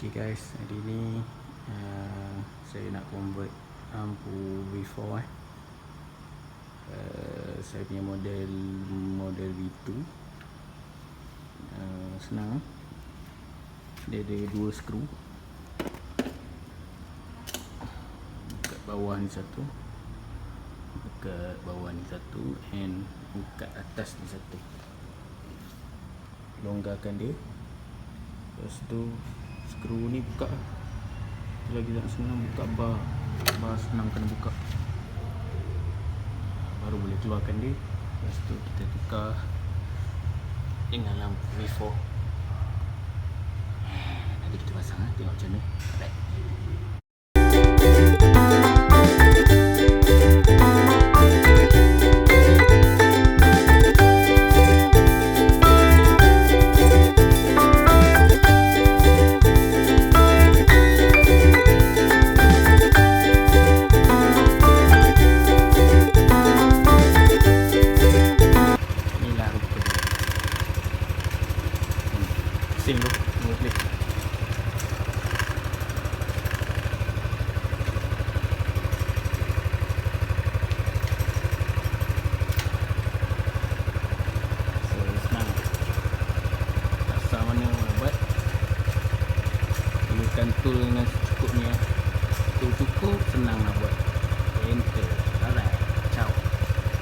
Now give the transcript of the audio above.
Okay guys, hari ni uh, saya nak convert lampu V4 eh. Uh, saya punya model model V2. Uh, senang eh. Dia ada dua skru. Dekat bawah ni satu. Dekat bawah ni satu and dekat atas ni satu. Longgarkan dia. Lepas tu skru ni buka lagi tak senang buka bar. Bar senang kena buka. Baru boleh keluarkan dia. Lepas tu kita tukar dengan lampu V4. Nanti kita pasang lah. Tengok macam mana. Pusing tu. Dua klik. So, senang. Asal mana nak buat. Gunakan tool dengan secukupnya.